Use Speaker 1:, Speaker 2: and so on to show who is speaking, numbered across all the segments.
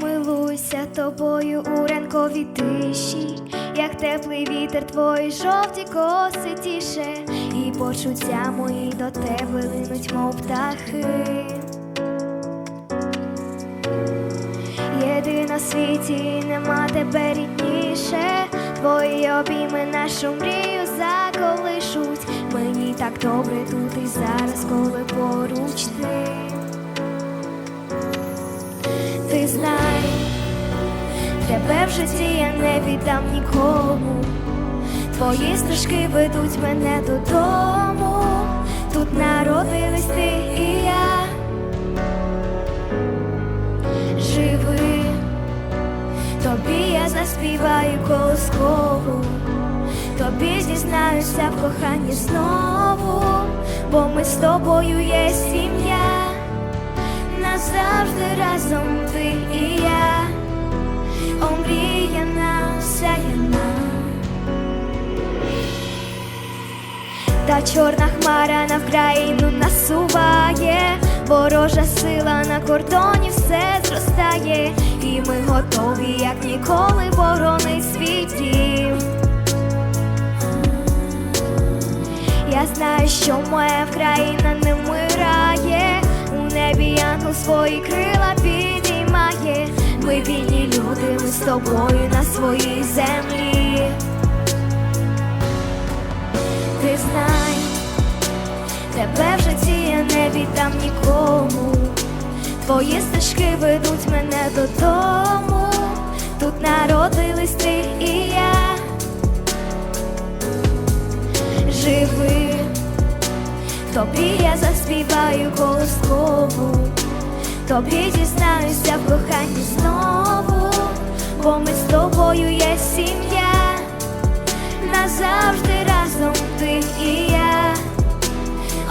Speaker 1: Милуйся тобою у ранковій тиші, як теплий вітер твої жовті коси тіше, і почуття мої до тебе линуть, мов птахи. Єдина світі нема тебе рідніше, твої обійми нашу мрію так добре тут і зараз, коли поруч ти. Ти знай, тебе в житті я не віддам нікому. Твої стежки ведуть мене додому. Тут народились ти і я. Живи, тобі я заспіваю колоскову, тобі зізнаюся в коханні знову, бо ми з тобою є сім'я. Назавжди разом ти і я, омріяна, осяяна. Та чорна хмара на вкраїну насуває, ворожа сила на кордоні все зростає, і ми готові, як ніколи, боронить свій Що моя країна не вмирає, у небі янгол свої крила підіймає. Ми вільні люди, ми з тобою на своїй землі. Ти знай, тебе в житті я не віддам нікому. Твої стежки ведуть мене додому. Тут народились ти і я. Живи, тобі я заспіваю колоскову, тобі дізнаюся в коханні знову, бо ми з тобою є сім'я, назавжди разом ти і я,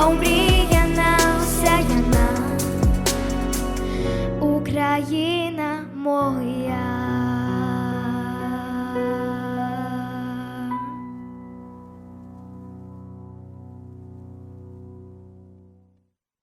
Speaker 1: омріяна, осяяна, Україна моя.